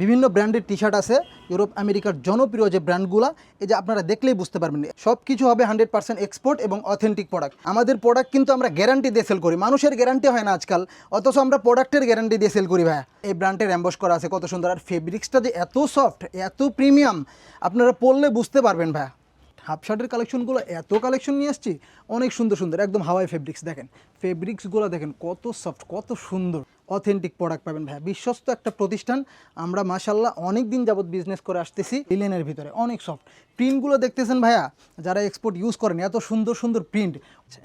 বিভিন্ন ব্র্যান্ডের T shirt আছে ইউরোপ আমেরিকার জনপ্রিয় যে ব্র্যান্ডগুলো, এই যে আপনারা দেখলেই বুঝতে পারবেন। সব কিছু হবে হান্ড্রেড পার্সেন্ট এক্সপোর্ট এবং অথেন্টিক প্রোডাক্ট আমাদের প্রোডাক্ট কিন্তু আমরা গ্যারান্টি দিয়ে সেল করি। মানুষের গ্যারান্টি হয় না আজকাল, অথচ আমরা প্রোডাক্টের গ্যারান্টি দিয়ে সেল করি, ভাইয়া। এই ব্র্যান্ডের অ্যাম্বস করা আছে, কত সুন্দর। আর ফেব্রিক্সটা যে এত সফট এত প্রিমিয়াম আপনারা পরলে বুঝতে পারবেন, ভাইয়া। হাফ শার্টের কালেকশনগুলো এত কালেকশন নিয়ে আসছি, অনেক সুন্দর সুন্দর, একদম হাওয়াই ফেব্রিক্স দেখেন। ফেব্রিক্সগুলো দেখেন, কত সফট কত সুন্দর অথেন্টিক প্রোডাক্ট পাবেন ভাইয়া। বিশ্বস্ত একটা প্রতিষ্ঠান, আমরা মাশাল্লাহ অনেক দিন যাবত বিজনেস করে আসতেছি লিলেনের ভিতরে, অনেক সফট প্রিন্টগুলো দেখতেছেন ভাইয়া, যারা এক্সপোর্ট ইউজ করেন, এত সুন্দর সুন্দর প্রিন্ট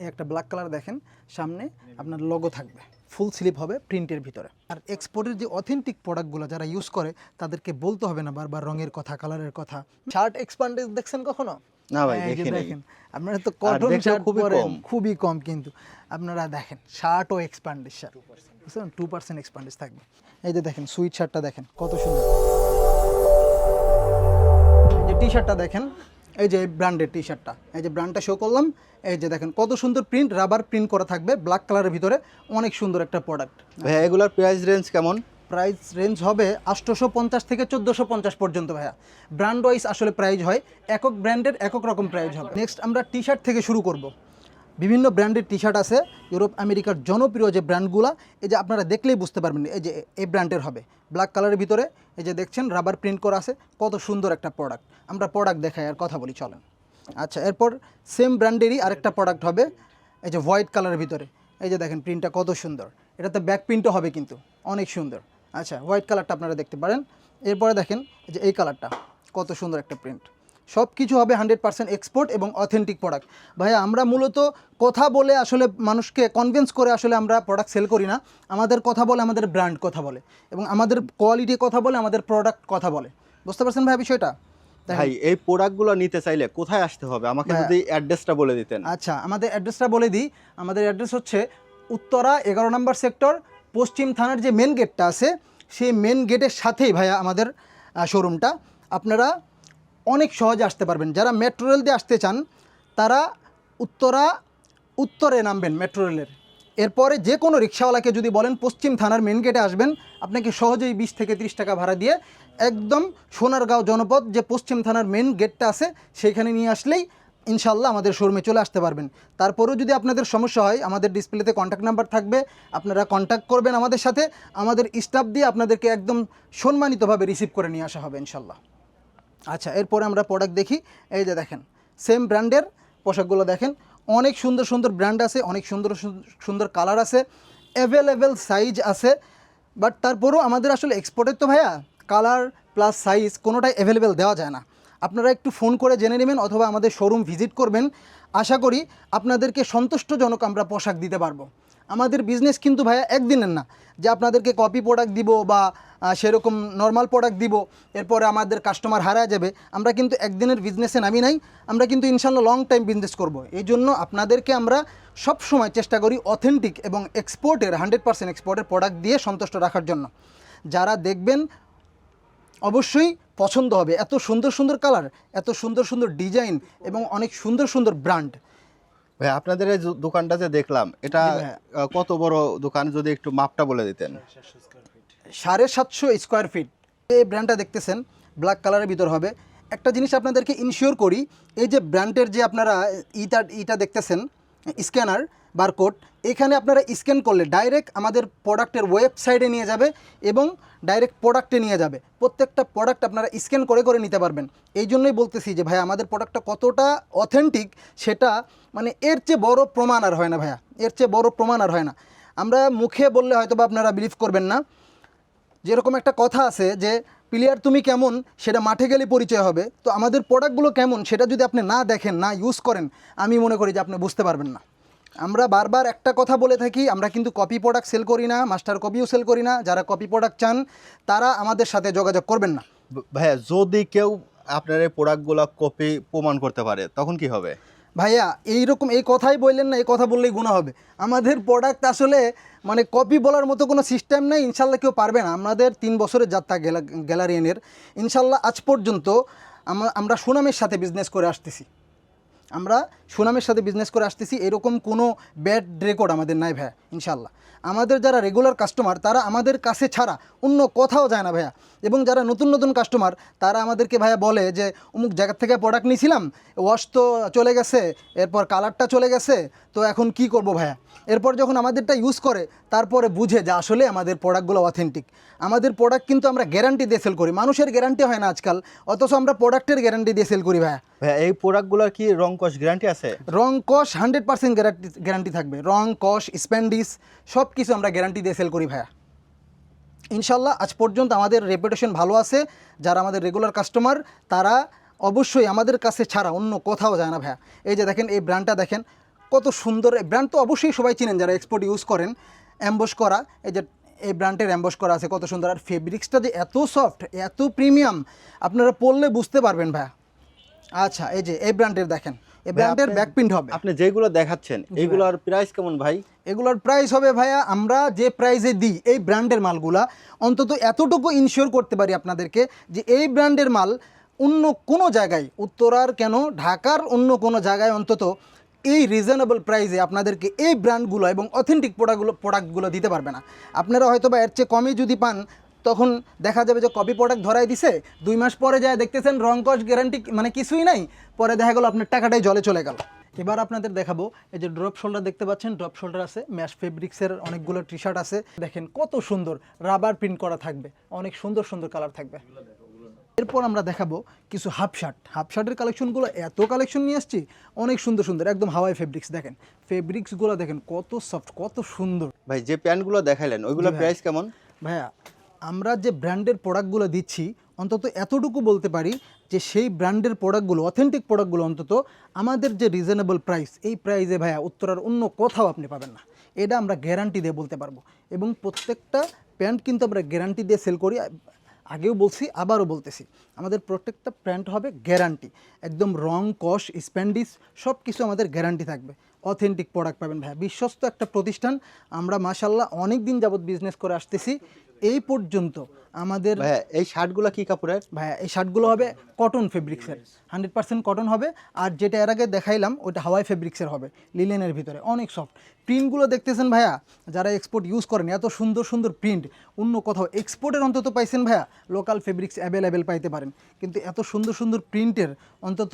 একটা ব্ল্যাক কালার দেখেন, সামনে আপনার লগো থাকবে ফুল স্লিপ হবে প্রিন্টের ভিতরে। আর এক্সপোর্টের যে অথেন্টিক প্রোডাক্টগুলো যারা ইউজ করে, তাদেরকে বলতে হবে না বারবার রঙের কথা কালারের কথা। শার্ট এক্সপান্ডেজ দেখছেন কখনো? না ভাই, এই যে দেখি নাই। দেখেন আপনারা তো কটন শার্ট খুবই কম। খুবই কম কিন্তু আপনারা দেখেন শার্ট ও শার্ট বুঝছেন? টু পার্সেন্ট থাকবে। এই যে দেখেন সুইট শার্টটা দেখেন কত সুন্দর। এই যে টি শার্টটা দেখেন এই যে ব্র্যান্ডের টি শার্টটা এই যে ব্র্যান্ডটা শো করলাম এই যে দেখেন কত সুন্দর প্রিন্ট রাবার প্রিন্ট করা থাকবে ব্ল্যাক কালারের ভিতরে অনেক সুন্দর একটা প্রোডাক্ট ভাইয়া এগুলার প্রাইস রেঞ্জ কেমন? প্রাইস রেঞ্জ হবে আটশোশো পঞ্চাশ থেকে চোদ্দোশো পঞ্চাশ পর্যন্ত, ভাইয়া। ব্র্যান্ড ওয়াইজ আসলে প্রাইস হয়, একক ব্র্যান্ডের একক রকম প্রাইস হবে। নেক্সট আমরা টি শার্ট থেকে শুরু করব। বিভিন্ন ব্র্যান্ডের টি শার্ট আছে ইউরোপ আমেরিকার জনপ্রিয় যে ব্র্যান্ডগুলো এই যে আপনারা দেখলেই বুঝতে পারবেন এই যে এই ব্র্যান্ডের হবে। ব্ল্যাক কালারের ভিতরে, এই যে দেখছেন রাবার প্রিন্ট করা আছে, কত সুন্দর একটা প্রোডাক্ট আমরা প্রোডাক্ট দেখাই, আর কথা বলি, চলেন। আচ্ছা এরপর সেম ব্র্যান্ডেরই আরেকটা প্রোডাক্ট হবে, এই যে হোয়াইট কালারের ভিতরে। এই যে দেখেন প্রিন্টটা কত সুন্দর। এটাতে ব্যাক প্রিন্টও হবে কিন্তু, অনেক সুন্দর। আচ্ছা হোয়াইট কালারটা আপনারা দেখতে পারেন। এরপরে দেখেন যে এই কালারটা কত সুন্দর একটা প্রিন্ট সব কিছু হবে হান্ড্রেড পার্সেন্ট এক্সপোর্ট এবং অথেন্টিক প্রোডাক্ট ভাইয়া আমরা মূলত কথা বলে আসলে মানুষকে কনভিন্স করে আসলে আমরা প্রোডাক্ট সেল করি না। আমাদের কথা বলে আমাদের ব্র্যান্ড কথা বলে এবং আমাদের কোয়ালিটি কথা বলে আমাদের প্রোডাক্ট কথা বলে। বুঝতে পারছেন ভাই বিষয়টা। ভাই এই প্রোডাক্টগুলো নিতে চাইলে কোথায় আসতে হবে? আমাকে। যদি অ্যাড্রেসটা বলে দিতেন। আচ্ছা আমাদের অ্যাড্রেসটা বলে দিই। আমাদের অ্যাড্রেস হচ্ছে উত্তরা এগারো নম্বর সেক্টর পশ্চিম থানার যে মেন গেটটা আছে, সেই মেন গেটের সাথেই ভাইয়া আমাদের শোরুমটা আপনারা অনেক সহজে আসতে পারবেন। যারা মেট্রো রেল দিয়ে আসতে চান, তারা উত্তরা, উত্তরে নামবেন মেট্রো রেলের এরপরে যে কোনো রিক্সাওয়ালাকে যদি বলেন পশ্চিম থানার মেন গেটে আসবেন, আপনাকে সহজেই বিশ থেকে ত্রিশ টাকা ভাড়া দিয়ে একদম সোনারগাঁও জনপদ যে পশ্চিম থানার মেন গেটটা আছে সেইখানে নিয়ে আসলেই ইনশাল্লাহ আমাদের শোরুমে চলে আসতে পারবেন। তারপরেও যদি আপনাদের সমস্যা হয়, আমাদের ডিসপ্লেতে কন্ট্যাক্ট নাম্বার থাকবে, আপনারা কন্ট্যাক্ট করবেন আমাদের সাথে, আমাদের স্টাফ দিয়ে আপনাদেরকে একদম সম্মানিতভাবে রিসিভ করে নিয়ে আসা হবে ইনশাল্লাহ আচ্ছা এরপরে আমরা প্রোডাক্ট দেখি। এই যে দেখেন সেম ব্র্যান্ডের পোশাকগুলো দেখেন। অনেক সুন্দর সুন্দর ব্র্যান্ড আছে, অনেক সুন্দর সুন্দর- কালার আছে অ্যাভেলেবেল সাইজ আছে বাট তারপরেও আমাদের আসলে এক্সপোর্টের তো ভাইয়া কালার প্লাস সাইজ কোনোটাই অ্যাভেলেবেল দেওয়া যায় না। আপনারা একটু ফোন করে জেনে নেবেন অথবা আমাদের শোরুম ভিজিট করবেন। আশা করি আপনাদেরকে সন্তুষ্টজনক আমরা পোশাক দিতে পারব। আমাদের বিজনেস কিন্তু ভাইয়া একদিনের না। যে আপনাদেরকে কপি প্রোডাক্ট দিব বা সেরকম নর্মাল প্রোডাক্ট দিব, এরপরে আমাদের কাস্টমার হারা যাবে, আমরা কিন্তু একদিনের বিজনেসে নামি নাই। আমরা কিন্তু ইনশাল্লাহ লং টাইম বিজনেস করব। এই জন্য আপনাদেরকে আমরা সব সময় চেষ্টা করি অথেন্টিক এবং এক্সপোর্টের হান্ড্রেড পার্সেন্ট এক্সপোর্টের প্রোডাক্ট দিয়ে সন্তুষ্ট রাখার জন্য। যারা দেখবেন, অবশ্যই পছন্দ হবে। এত সুন্দর সুন্দর কালার এত সুন্দর সুন্দর ডিজাইন এবং অনেক সুন্দর সুন্দর ব্র্যান্ড ভাই আপনাদের এই দোকানটা যে দেখলাম এটা কত বড় দোকান যদি একটু মাপটা বলে দিতেন? সাড়ে সাতশো স্কোয়ার ফিট এই ব্র্যান্ডটা দেখতেছেন ব্ল্যাক কালারের ভিতর হবে। একটা জিনিস আপনাদেরকে ইনশিওর করি এই যে ব্র্যান্ডের যে আপনারা ইটা ইটা দেখতেছেন স্ক্যানার, বারকোড, এখানে আপনারা স্ক্যান করলে ডাইরেক্ট আমাদের প্রোডাক্টের ওয়েবসাইটে নিয়ে যাবে এবং ডাইরেক্ট প্রোডাক্টে নিয়ে যাবে। প্রত্যেকটা প্রোডাক্ট আপনারা স্ক্যান করে করে নিতে পারবেন। এই জন্যই বলতেছি যে ভাই আমাদের প্রোডাক্টটা কতটা অথেন্টিক সেটা মানে এর চেয়ে বড় প্রমাণ আর হয় না, ভাইয়া। এর চেয়ে বড় প্রমাণ আর হয় না। আমরা মুখে বললে হয়তো বা আপনারা বিলিভ করবেন না। যেরকম একটা কথা আছে যে প্লেয়ার তুমি কেমন, সেটা মাঠে গেলে পরিচয় হবে। তো আমাদের প্রোডাক্টগুলো কেমন, সেটা যদি আপনি না দেখেন, না ইউজ করেন, আমি মনে করি যে আপনি বুঝতে পারবেন না। আমরা বারবার একটা কথা বলে থাকি, আমরা কিন্তু কপি প্রোডাক্ট সেল করি না মাস্টার কপিও সেল করি না। যারা কপি প্রোডাক্ট চান, তারা আমাদের সাথে যোগাযোগ করবেন না। ভাইয়া, যদি কেউ আপনার এই প্রোডাক্টগুলো কপি প্রমাণ করতে পারে, তখন কি হবে? ভাইয়া, এইরকম এই কথাই বললেন না, এই কথা বললেই গুণা হবে। আমাদের প্রোডাক্ট আসলে মানে কপি বলার মতো কোনো সিস্টেম নেই, ইনশাল্লাহ কেউ পারবে না। আমাদের তিন বছরের যাত্রা গ্যালা গ্যালারিয়ানের ইনশাল্লাহ আজ পর্যন্ত আমা- আমরা সুনামের সাথে বিজনেস করে আসতেছি। আমরা সুনামের সাথে বিজনেস করে আসতেছি, এরকম কোনো ব্যাড রেকর্ড আমাদের নাই ভাইয়া, ইনশাল্লাহ। আমাদের যারা রেগুলার কাস্টমার তারা আমাদের কাছে ছাড়া অন্য কোথাও যায় না ভাইয়া। এবং যারা নতুন নতুন কাস্টমার তারা আমাদেরকে ভাইয়া বলে যে অমুক জায়গার থেকে প্রোডাক্ট নিয়েছিলাম ওয়াশ তো চলে গেছে এরপর কালারটা চলে গেছে তো এখন কি করব ভাইয়া? এরপর যখন আমাদেরটা ইউজ করে তারপরে বুঝে যে আসলে আমাদের প্রোডাক্টগুলো অথেন্টিক আমাদের প্রোডাক্ট কিন্তু আমরা গ্যারান্টি দিয়ে সেল করি। মানুষের গ্যারান্টি হয় না আজকাল অথচ আমরা প্রোডাক্টের গ্যারান্টি দিয়ে সেল করি ভাইয়া। ভাইয়া এই প্রোডাক্টগুলোর কি রং কস গ্যারান্টি আছে? রং কস হান্ড্রেড পার্সেন্ট গ্যারান্টি গ্যারান্টি থাকবে। রং কস স্প্যান্ডিস সব কিছু আমরা গ্যারান্টি দিয়ে সেল করি ভাইয়া। ইনশাল্লাহ আজ পর্যন্ত আমাদের রেপুটেশন ভালো আছে। যারা আমাদের রেগুলার কাস্টমার তারা অবশ্যই আমাদের কাছে ছাড়া অন্য কোথাও যায় না ভাইয়া। এই যে দেখেন, এই ব্র্যান্ডটা দেখেন, কত সুন্দর। এই ব্র্যান্ড তো অবশ্যই সবাই চিনেন, যারা এক্সপোর্ট ইউজ করেন অ্যাম্বস করা। এই যে, এই ব্র্যান্ডের অ্যাম্বস করা আছে, কত সুন্দর। আর ফেব্রিক্সটা যে এত সফট এত প্রিমিয়াম আপনারা পরলে বুঝতে পারবেন ভাইয়া। আচ্ছা এই যে, এই ব্র্যান্ডের দেখেন। এই ব্র্যান্ডের ব্যাকপ্রিন্ট হবে। আপনি যেগুলো দেখাচ্ছেন এইগুলোর প্রাইস কেমন ভাই? এগুলোর প্রাইস হবে ভাইয়া আমরা যে প্রাইসে দিই এই ব্র্যান্ডের মালগুলা অন্তত এতটুকু ইনশিওর করতে পারি আপনাদেরকে যে এই ব্র্যান্ডের মাল অন্য কোনো জায়গায় উত্তরার কেন ঢাকার অন্য কোনো জায়গায় অন্তত এই রিজনেবল প্রাইসে আপনাদেরকে এই ব্র্যান্ডগুলো এবং অথেন্টিক প্রোডাক্টগুলো প্রোডাক্টগুলো দিতে পারবে না। আপনারা হয়তো বা এর চেয়ে কমই যদি পান তখন দেখা যাবে যে কপি প্রোডাক্ট ধরাই দিছে দুই মাস পরে যায় দেখতেছেন রং কস গ্যারান্টি মানে কিছুই নাই পরে দেখা গেলো আপনার টাকাটাই জলে চলে গেল। এবার আপনাদের দেখাবো এই যে ড্রপ শোল্ডার দেখতে পাচ্ছেন ড্রপ শোল্ডার আছে ম্যাশ ফেব্রিক্সের অনেকগুলো টি শার্ট আছে। দেখেন কত সুন্দর রাবার প্রিন্ট করা থাকবে অনেক সুন্দর সুন্দর কালার থাকবে। এরপর আমরা দেখাবো কিছু হাফ শার্ট হাফ শার্টের কালেকশনগুলো এত কালেকশন নিয়ে আসছি অনেক সুন্দর সুন্দর একদম হাওয়াই ফেব্রিক্স দেখেন। ফেব্রিক্সগুলো দেখেন কত সফট কত সুন্দর। ভাই যে প্যান্টগুলো দেখাইলেন ওইগুলোর প্রাইস কেমন? ভাইয়া আমরা যে ব্র্যান্ডের প্রোডাক্টগুলো দিচ্ছি, অন্তত এতটুকু বলতে পারি যে সেই ব্র্যান্ডের প্রোডাক্টগুলো, অথেন্টিক প্রোডাক্টগুলো অন্তত আমাদের যে রিজনেবল প্রাইস, এই প্রাইসে ভাইয়া উত্তরার অন্য কোথাও আপনি পাবেন না। এটা আমরা গ্যারান্টি দিয়ে বলতে পারব। এবং প্রত্যেকটা প্যান্ট কিন্তু আমরা গ্যারান্টি দিয়ে সেল করি। আগেও বলছি, আবারও বলতেছি, আমাদের প্রত্যেকটা প্যান্ট হবে গ্যারান্টি। একদম রং, কস, স্প্যান্ডিস সব কিছু আমাদের গ্যারান্টি থাকবে। অথেন্টিক প্রোডাক্ট পাবেন ভাইয়া। বিশ্বস্ত একটা প্রতিষ্ঠান। আমরা মাশাল্লাহ অনেক দিন যাবৎ বিজনেস করে আসতেছি। এই পর্যন্ত আমাদের ভাইয়া এই শার্টগুলো কি কাপড়ের? ভাইয়া এই শার্টগুলো হবে কটন ফেব্রিক্সের হান্ড্রেড পার্সেন্ট কটন হবে। আর যেটা এর আগে দেখাইলাম ওইটা হাওয়াই ফেব্রিক্সের হবে লিলেনের ভিতরে। অনেক সফট প্রিন্টগুলো দেখতেছেন ভাইয়া যারা এক্সপোর্ট ইউজ করেন এত সুন্দর সুন্দর প্রিন্ট অন্য কোথাও এক্সপোর্টের অন্তত পাইছেন ভাইয়া লোকাল ফেব্রিক্স অ্যাভেলেবেল পাইতে পারেন। কিন্তু এত সুন্দর সুন্দর প্রিন্টের অন্তত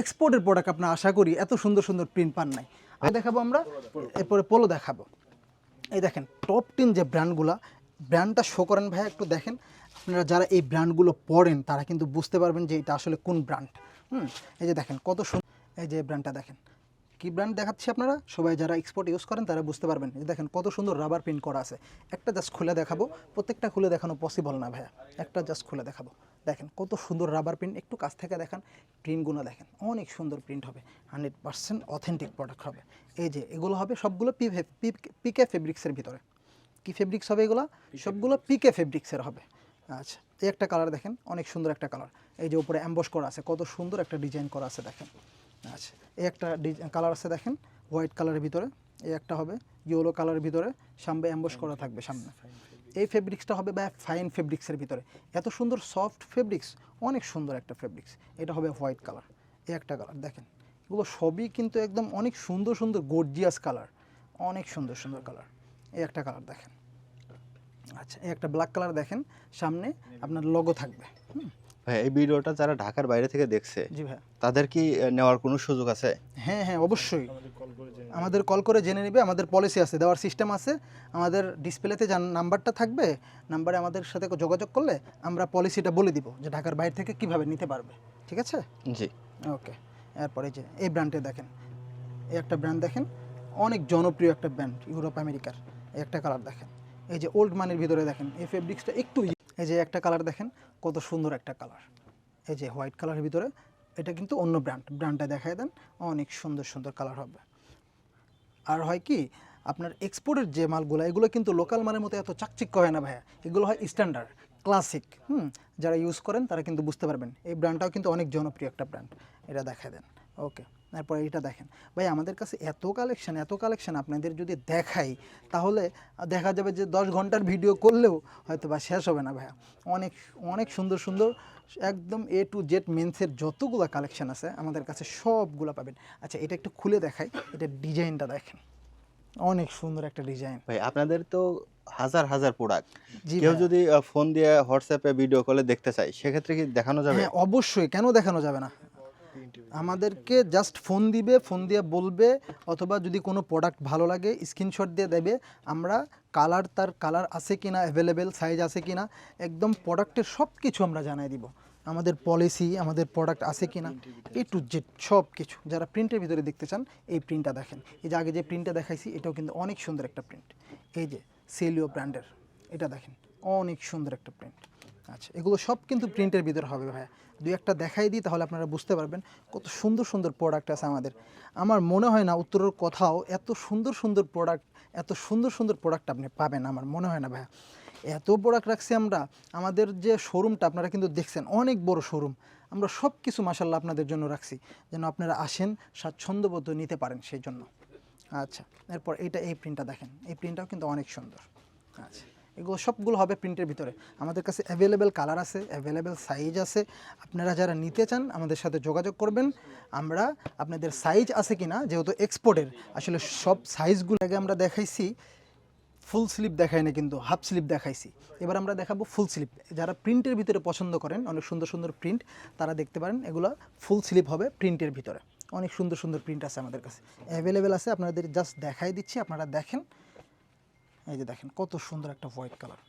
এক্সপোর্টের প্রোডাক্ট আপনার আশা করি এত সুন্দর সুন্দর প্রিন্ট পান নাই। আর দেখাবো আমরা এরপরে পোলো দেখাবো। এই দেখেন টপ টেন যে ব্র্যান্ডগুলো ব্র্যান্ডটা শো করেন ভাইয়া, একটু দেখেন। আপনারা যারা এই ব্র্যান্ডগুলো পড়েন, তারা কিন্তু বুঝতে পারবেন যে এটা আসলে কোন ব্র্যান্ড হুম, এই যে দেখেন, কত সুন্দর এই যে ব্র্যান্ডটা দেখেন। কি ব্র্যান্ড দেখাচ্ছি আপনারা? সবাই যারা এক্সপোর্ট ইউজ করেন, তারা বুঝতে পারবেন। যে দেখেন, কত সুন্দর রাবার প্রিন্ট করা আছে। একটা জাস্ট খুলে দেখাবো। প্রত্যেকটা খুলে দেখানো পসিবল না ভাইয়া। একটা জাস্ট খুলে দেখাবো। দেখেন, কত সুন্দর রাবার প্রিন্ট একটু কাছ থেকে দেখান প্রিন্টগুলো দেখেন। অনেক সুন্দর প্রিন্ট হবে। হান্ড্রেড পার্সেন্ট অথেন্টিক প্রোডাক্ট হবে। এই যে, এগুলো হবে সবগুলো পি পিকে ফেব্রিক্সের ভিতরে। কি ফেব্রিক্স হবে এগুলো? সবগুলো পিকে ফেব্রিক্সের হবে। আচ্ছা এই একটা কালার দেখেন অনেক সুন্দর একটা কালার এই যে উপরে অ্যাম্বস করা আছে কত সুন্দর একটা ডিজাইন করা আছে দেখেন। আচ্ছা এই একটা কালার আছে দেখেন হোয়াইট কালারের ভিতরে এই একটা হবে ইয়েলো কালারের ভিতরে সামনে অ্যাম্বস করা থাকবে সামনে। এই ফেব্রিক্সটা হবে বা ফাইন ফেব্রিক্সের ভিতরে। এত সুন্দর সফট ফেব্রিক্স অনেক সুন্দর একটা ফেব্রিক্স এটা হবে হোয়াইট কালার এই একটা কালার দেখেন। এগুলো সবই কিন্তু একদম অনেক সুন্দর সুন্দর গর্জিয়াস কালার অনেক সুন্দর সুন্দর কালার এই একটা কালার দেখেন। আচ্ছা এই একটা ব্ল্যাক কালার দেখেন সামনে আপনার লগো থাকবে। হুম, ভাই এই ভিডিওটা যারা ঢাকার বাইরে থেকে দেখছে জি ভাই। তাদের কি নেওয়ার কোনো সুযোগ আছে? হ্যাঁ হ্যাঁ অবশ্যই। আমাদের কল করে জেনে নেবে। আমাদের পলিসি আছে দেওয়ার সিস্টেম আছে। আমাদের ডিসপ্লেতে যার নাম্বারটা থাকবে নাম্বারে আমাদের সাথে যোগাযোগ করলে আমরা পলিসিটা বলে দিব যে ঢাকার বাইরে থেকে কীভাবে নিতে পারবে। ঠিক আছে? জি। ওকে এরপরে যে এই ব্র্যান্ডে দেখেন। এই একটা ব্র্যান্ড দেখেন অনেক জনপ্রিয় একটা ব্র্যান্ড ইউরোপ আমেরিকার এই একটা কালার দেখেন। এই যে ওল্ড মানের ভিতরে দেখেন, এই ফেব্রিক্সটা একটু এই যে একটা কালার দেখেন, কত সুন্দর একটা কালার এই যে হোয়াইট কালারের ভিতরে, এটা কিন্তু অন্য ব্র্যান্ড ব্র্যান্ডটা দেখায় দেন, অনেক সুন্দর সুন্দর কালার হবে। আর হয় কি, আপনার এক্সপোর্টের যে মালগুলো, এগুলো কিন্তু লোকাল মানের মতো এত চাকচিক্য হয় না ভাইয়া। এগুলো হয় স্ট্যান্ডার্ড ক্লাসিক হুম? যারা ইউজ করেন, তারা কিন্তু বুঝতে পারবেন। এই ব্র্যান্ডটাও কিন্তু অনেক জনপ্রিয় একটা ব্র্যান্ড এটা দেখায় দেন। ওকে তারপর এটা দেখেন। ভাই আমাদের কাছে এত কালেকশন এত কালেকশন আপনাদের যদি দেখাই তাহলে দেখা যাবে যে দশ ঘণ্টার ভিডিও করলেও হয়তো বা শেষ হবে না ভাইয়া। অনেক অনেক সুন্দর সুন্দর একদম এ টু জেড মেন্সের যতগুলো কালেকশন আছে আমাদের কাছে সবগুলো পাবেন। আচ্ছা এটা একটু খুলে দেখাই এটা ডিজাইনটা দেখেন। অনেক সুন্দর একটা ডিজাইন। ভাই আপনাদের তো হাজার হাজার প্রোডাক্ট কেউ যদি ফোন দিয়ে হোয়াটসঅ্যাপে ভিডিও কলে দেখতে চায় সেক্ষেত্রে কি দেখানো যাবে? হ্যাঁ অবশ্যই। কেন দেখানো যাবে না? আমাদেরকে জাস্ট ফোন দিবে ফোন দিয়ে বলবে, অথবা যদি কোনো প্রোডাক্ট ভালো লাগে স্ক্রিনশট দিয়ে দেবে, আমরা কালার তার কালার আছে কিনা অ্যাভেলেবেল সাইজ আছে কিনা, একদম প্রোডাক্টের সব কিছু আমরা জানাই দিব। আমাদের পলিসি আমাদের প্রোডাক্ট আছে কিনা এ টু জেড সব কিছু যারা প্রিন্টের ভিতরে দেখতে চান, এই প্রিন্টটা দেখেন। এই যে আগে যে প্রিন্টটা দেখাইছি, এটাও কিন্তু অনেক সুন্দর একটা প্রিন্ট এই যে সেলিও ব্র্যান্ডের এটা দেখেন, অনেক সুন্দর একটা প্রিন্ট আচ্ছা এগুলো সব কিন্তু প্রিন্টের ভিতরে হবে ভাইয়া। দুই একটা দেখাই দিই, তাহলে আপনারা বুঝতে পারবেন কত সুন্দর সুন্দর প্রোডাক্ট আছে আমাদের। আমার মনে হয় না উত্তরের কোথাও এত সুন্দর সুন্দর প্রোডাক্ট এত সুন্দর সুন্দর প্রোডাক্ট আপনি পাবেন আমার, মনে হয় না ভাইয়া। এত প্রোডাক্ট রাখছি আমরা, আমাদের যে শোরুমটা আপনারা কিন্তু দেখছেন, অনেক বড় শোরুম আমরা সব কিছু মাসাল্লাহ আপনাদের জন্য রাখছি, যেন আপনারা আসেন স্বাচ্ছন্দ্যবোধ নিতে পারেন সেই জন্য। আচ্ছা এরপর এইটা এই প্রিন্টটা দেখেন, এই প্রিন্টটাও কিন্তু অনেক সুন্দর। আচ্ছা। এগুলো সবগুলো হবে প্রিন্টের ভিতরে। আমাদের কাছে অ্যাভেলেবেল কালার আছে অ্যাভেলেবেল সাইজ আছে। আপনারা যারা নিতে চান, আমাদের সাথে যোগাযোগ করবেন। আমরা আপনাদের সাইজ আছে কি না যেহেতু এক্সপোর্টের আসলে সব সাইজগুলো আগে আমরা দেখাইছি। ফুল স্লিপ দেখাই না কিন্তু হাফ স্লিপ দেখাইছি। এবার আমরা দেখাবো ফুল স্লিপ যারা প্রিন্টের ভিতরে পছন্দ করেন, অনেক সুন্দর সুন্দর প্রিন্ট তারা দেখতে পারেন, এগুলো ফুল স্লিপ হবে প্রিন্টের ভিতরে। অনেক সুন্দর সুন্দর প্রিন্ট আছে আমাদের কাছে। অ্যাভেলেবেল আছে, আপনাদের জাস্ট দেখাই দিচ্ছি, আপনারা দেখেন। এই যে দেখেন কত সুন্দর একটা হোয়াইট কালার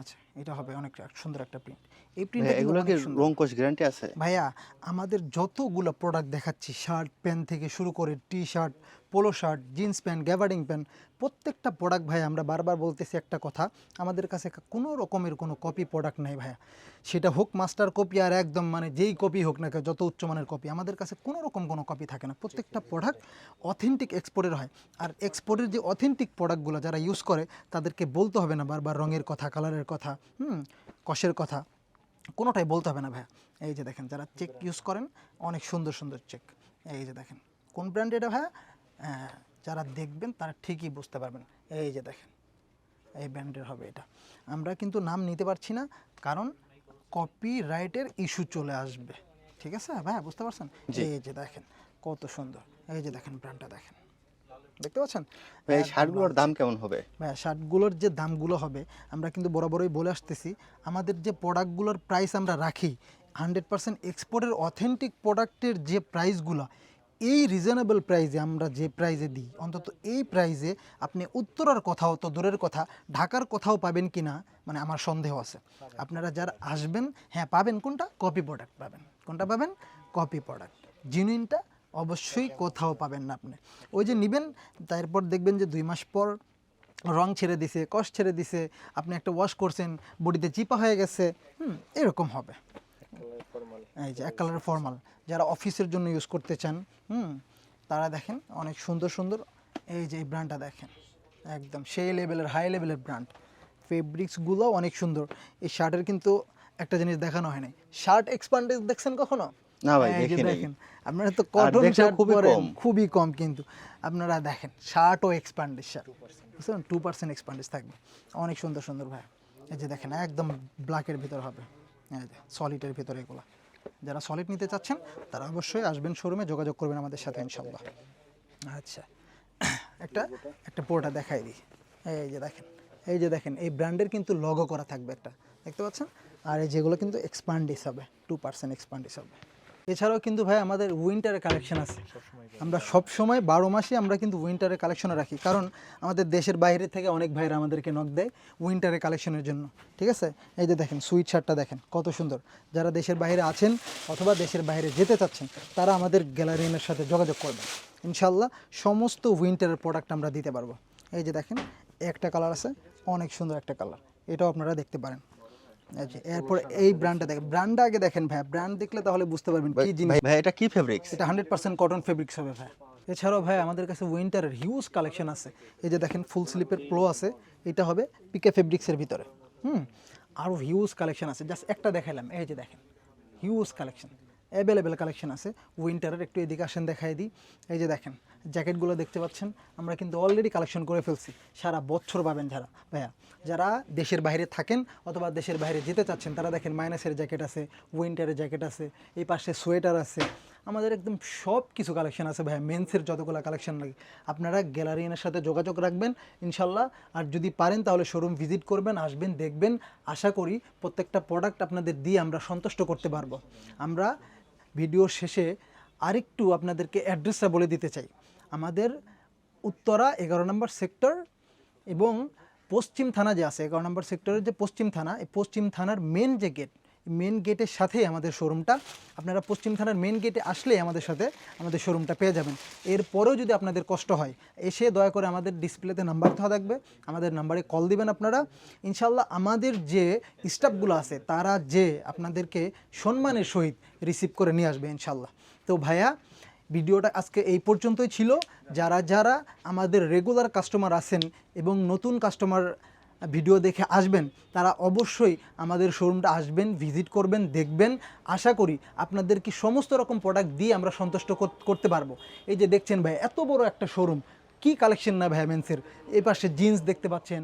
আচ্ছা এটা হবে অনেক সুন্দর একটা প্রিন্ট এই প্রিন্টে এগুলো কি রং কোশ গ্যারান্টি আছে? ভাইয়া আমাদের যতগুলো প্রোডাক্ট দেখাচ্ছি শার্ট প্যান্ট থেকে শুরু করে T shirt polo shirt jeans pant গ্যাভারিং pant প্রত্যেকটা প্রোডাক্ট ভাই আমরা বারবার বলতেছি একটা কথা আমাদের কাছে কোনো রকমের কোনো কপি প্রোডাক্ট নাই ভাইয়া। সেটা হোক মাস্টার কপি আর একদম মানে যেই কপি হোক না যত উচ্চমানের কপি আমাদের কাছে কোনো রকম কোনো কপি থাকে না। প্রত্যেকটা প্রোডাক্ট অথেন্টিক এক্সপোর্টের হয়। আর এক্সপোর্টের যে অথেন্টিক প্রোডাক্টগুলো যারা ইউজ করে তাদেরকে বলতে হবে না বারবার রঙের কথা কালারের কথা হুম কষের কথা কোনোটাই বলতে হবে না ভাইয়া। এই যে দেখেন যারা চেক ইউজ করেন অনেক সুন্দর সুন্দর চেক এই যে দেখেন কোন ব্র্যান্ড এটা ভাইয়া? আহ, যারা দেখবেন তারা ঠিকই বুঝতে পারবেন। এই যে দেখেন এই ব্র্যান্ডের হবে এটা। আমরা কিন্তু নাম নিতে পারছি না কারণ কপি রাইটের ইস্যু চলে আসবে। ঠিক আছে? ভাই বুঝতে পারছেন? এই যে দেখেন কত সুন্দর। এই যে দেখেন ব্র্যান্ডটা দেখেন। দেখতে পাচ্ছেন? ভাই, এই শার্টগুলোর দাম কেমন হবে? ভাই শার্টগুলোর যে দামগুলো হবে আমরা কিন্তু বরাবরই বলে আসতেছি আমাদের যে প্রোডাক্টগুলোর প্রাইস আমরা রাখি হান্ড্রেড পার্সেন্ট এক্সপোর্টের অথেন্টিক প্রোডাক্টের যে প্রাইসগুলো এই রিজনেবল প্রাইজে আমরা যে প্রাইজে দিই, অন্তত এই প্রাইজে আপনি উত্তরার কোথাও, তো দূরের কথা, ঢাকার কোথাও পাবেন কি না মানে আমার সন্দেহ আছে। আপনারা যারা আসবেন হ্যাঁ পাবেন। কোনটা? কপি প্রোডাক্ট পাবেন। কোনটা পাবেন? কপি প্রোডাক্ট জিনুইনটা অবশ্যই কোথাও পাবেন না আপনি। ওই যে নেবেন, তারপর দেখবেন যে দুই মাস পর রং ছেড়ে দিছে, কষ ছেড়ে দিছে, আপনি একটা ওয়াশ করছেন, বডিতে চিপা হয়ে গেছে, হুম, এরকম হবে। এই যে এক কালারের ফর্মাল যারা অফিসের জন্য ইউজ করতে চান হুম তারা দেখেন অনেক সুন্দর সুন্দর এই যে এই ব্র্যান্ডটা দেখেন। একদম সেই লেভেলের হাই লেভেলের ব্র্যান্ড ফেব্রিক্সগুলো অনেক সুন্দর। এই শার্টের কিন্তু একটা জিনিস দেখানো হয় নাই। শার্ট এক্সপান্ডেজ দেখছেন কখনো? না ভাই। দেখেন আপনারা তো কটন শার্ট খুবই পরেন কম। খুবই কম কিন্তু। আপনারা দেখেন শার্টও এক্সপান্ডেজ শার্ট বুঝছেন? টু পার্সেন্ট এক্সপান্ডেজ থাকবে। অনেক সুন্দর সুন্দর ভাই। এই যে দেখেন একদম ব্ল্যাকের ভিতর হবে। সলিডের ভিতরে এগুলো। যারা সলিড নিতে চাচ্ছেন, তারা অবশ্যই আসবেন শোরুমে যোগাযোগ করবেন আমাদের সাথে ইনশাল্লাহ আচ্ছা একটা একটা পোর্টা দেখাই দিই। এই যে দেখেন, এই যে দেখেন, এই ব্র্যান্ডের কিন্তু লগো করা থাকবে একটা। দেখতে পাচ্ছেন? আর এই যেগুলো কিন্তু এক্সপান্ডিস হবে টু পার্সেন্ট এক্সপান্ডিস হবে। এছাড়াও কিন্তু ভাই আমাদের উইন্টারের কালেকশন আছে। আমরা সব সময় বারো মাসে আমরা কিন্তু উইন্টারের কালেকশনে রাখি। কারণ আমাদের দেশের বাইরে থেকে অনেক ভাইরা আমাদেরকে নক দেয় উইন্টারের কালেকশনের জন্য। ঠিক আছে? এই যে দেখেন সুইট শার্টটা দেখেন, কত সুন্দর। যারা দেশের বাইরে আছেন অথবা দেশের বাইরে যেতে চাচ্ছেন, তারা আমাদের গ্যালারিয়ানের সাথে যোগাযোগ করবেন। ইনশাল্লাহ সমস্ত উইন্টারের প্রোডাক্ট আমরা দিতে পারব। এই যে দেখেন, একটা কালার আছে, অনেক সুন্দর একটা কালার এটাও আপনারা দেখতে পারেন। এই এরপর এই ব্র্যান্ডটা দেখেন। ব্র্যান্ডটা আগে দেখেন ভাই ব্র্যান্ড দেখলে তাহলে বুঝতে পারবেন কি জিনিস। ভাই এটা কি ফেব্রিক্স এটা হান্ড্রেড পার্সেন্ট কটন ফেব্রিক্স হবে ভাই এছাড়াও ভাই আমাদের কাছে উইন্টারের হিউজ কালেকশন আছে। এই যে দেখেন ফুল স্লিপের প্লো আছে। এটা হবে পিকে ফেব্রিক্সের ভিতরে। হুম আরও হিউজ কালেকশন আছে। জাস্ট একটা দেখাইলাম। এই যে দেখেন হিউজ কালেকশন অ্যাভেলেবেল কালেকশন আছে। উইন্টারের একটু এদিকে আসেন, দেখাই দিই। এই যে দেখেন জ্যাকেটগুলো দেখতে পাচ্ছেন। আমরা কিন্তু অলরেডি কালেকশন করে ফেলছি। সারা বছর পাবেন যারা। ভাইয়া, যারা দেশের বাইরে থাকেন অথবা দেশের বাইরে যেতে চাচ্ছেন, তারা দেখেন মাইনাসের জ্যাকেট আছে উইন্টারের জ্যাকেট আছে, এই পাশে সোয়েটার আছে। আমাদের একদম সব কিছু কালেকশন আছে ভাইয়া। মেন্সের যতগুলো কালেকশন লাগে। আপনারা গ্যালারিয়ানের সাথে যোগাযোগ রাখবেন, ইনশাল্লাহ। আর যদি পারেন, তাহলে শোরুম ভিজিট করবেন, আসবেন, দেখবেন। আশা করি প্রত্যেকটা প্রোডাক্ট আপনাদের দিয়ে আমরা সন্তুষ্ট করতে পারব। আমরা ভিডিও শেষে আরেকটু আপনাদেরকে অ্যাড্রেসটা বলে দিতে চাই। আমাদের উত্তরা এগারো নম্বর সেক্টর এবং পশ্চিম থানা যে আছে, এগারো নম্বর সেক্টরের যে পশ্চিম থানা, এই পশ্চিম থানার মেন যে গেট মেন গেটের সাথেই আমাদের শোরুমটা আপনারা পশ্চিম থানার মেন গেটে আসলেই আমাদের সাথে আমাদের শোরুমটা পেয়ে যাবেন। এরপরেও যদি আপনাদের কষ্ট হয়, এসে দয়া করে আমাদের ডিসপ্লেতে নাম্বার দেওয়া থাকবে। আমাদের নাম্বারে কল দিবেন আপনারা। ইনশাল্লাহ আমাদের যে স্টাফগুলো আছে, তারা যে আপনাদেরকে সম্মানের সহিত রিসিভ করে নিয়ে আসবে ইনশাল্লাহ তো ভাইয়া, ভিডিওটা আজকে এই পর্যন্তই ছিল। যারা যারা আমাদের রেগুলার কাস্টমার আছেন এবং নতুন কাস্টমার ভিডিও দেখে আসবেন, তারা অবশ্যই আমাদের শোরুমটা আসবেন, ভিজিট করবেন, দেখবেন। আশা করি আপনাদের কি সমস্ত রকম প্রোডাক্ট দিয়ে আমরা সন্তুষ্ট করতে পারব। এই যে দেখছেন ভাই, এত বড় একটা শোরুম, কি কালেকশন না ভাই মেন্সের এ পাশে জিন্স দেখতে পাচ্ছেন।